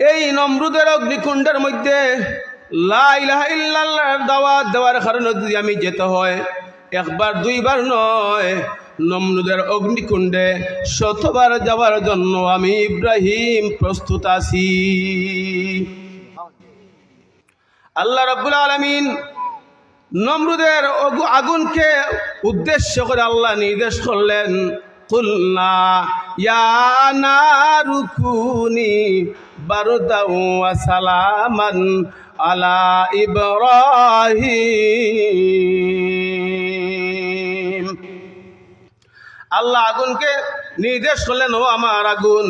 এই নমরুদের অগ্নিকুণ্ডের মধ্যে দাওয়াত দেওয়ার কারণে যদি আমি যেতে হয়, একবার, দুইবার নয়, নমরুদের অগ্নিকুণ্ডে শতবার যাওয়ার জন্য আমি ইব্রাহিম প্রস্তুত আছি। আল্লাহ রব্বুল আলমিন নমরুদের আগুনকে উদ্দেশ্য করে আল্লাহ নির্দেশ করলেন, কুলনা ইয়া নারুকুনি বারদাউ ওয়া সালামান আলা ইব্রাহিম। আল্লাহ আগুনকে নির্দেশ করলেন, ও আমার আগুন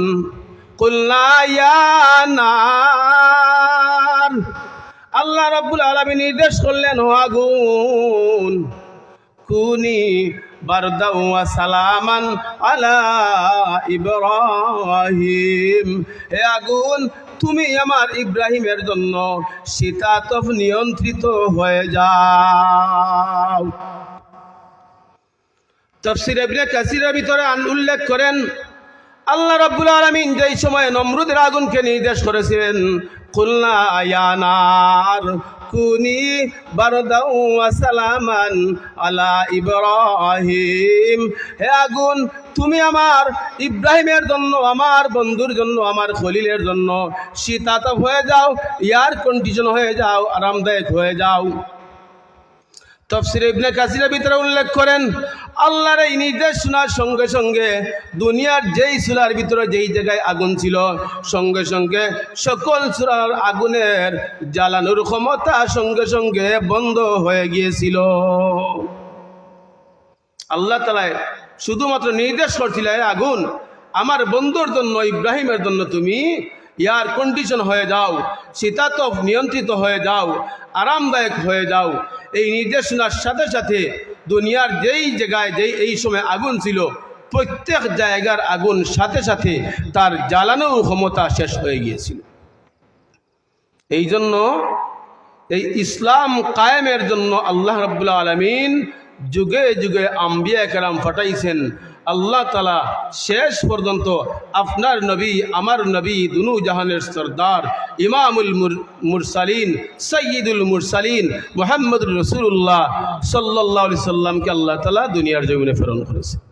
আল্লাহ রাব্বুল আলামিন নির্দেশ করলেন, ও আগুন কুনি বারদাউ ওয়া সালামান আলা ইব্রাহিম হে আগুন তুমি আমার ইব্রাহিমের জন্য শীতাতপ নিয়ন্ত্রিত হয়ে যাও। তফসির কাসিরের ভিতরে উল্লেখ করেন আল্লাহ রাব্বুল আলামিন যেই সময় নমরুদের আগুনকে নির্দেশ করেছিলেন, কুলনা আয়ানার কুনি বারদাউ সালামান আলা ইব্রাহিম। হে আগুন, তুমি আমার ইব্রাহিমের জন্য, আমার বন্ধুর জন্য, আমার খলিলের জন্য শীতাতপ হয়ে যাও এয়ার কন্ডিশন হয়ে যাও, আরামদায়ক হয়ে যাও। তফসির ইবনে কাসিরের ভিতরে উল্লেখ করেন, আল্লাহর এই নির্দেশ শোনার সঙ্গে সঙ্গে দুনিয়ার যেই চুলার ভিতরে যেই জায়গায় আগুন ছিল, সঙ্গে সঙ্গে সকল চুলার আগুনের জ্বালানোর ক্ষমতা সঙ্গে সঙ্গে বন্ধ হয়ে গিয়েছিল। আল্লাহ তালায় শুধুমাত্র নির্দেশ করছিল আগুন আমার বন্ধুর জন্য, ইব্রাহিমের জন্য তুমি এয়ার কন্ডিশন হয়ে যাও, শীতাতপ নিয়ন্ত্রিত হয়ে যাও, আরামদায়ক হয়ে যাও। এই নির্দেশনার সাথে সাথে দুনিয়ার যেই জায়গায় যেই এই সময় আগুন ছিল, প্রত্যেক জায়গার আগুন সাথে সাথে তার জ্বালানোর ক্ষমতা শেষ হয়ে গিয়েছিল। এই জন্য এই ইসলাম কায়েমের জন্য আল্লাহ রব্বুল্লা আলমিন যুগে যুগে আম্বিয়া কেরাম ফাটাইছেন আল্লাহ তালা শেষ পর্যন্ত আপনার নবী, আমার নবী দুনু জাহানের সর্দার, ইমামুল মুর- মুরসালিন সৈয়দুল মুরসালিন মোহাম্মদ রসুল্লাহ সাল্লাহ সাল্লামকে আল্লাহ তালা দুনিয়ার জমিনে প্রেরণ করেছে।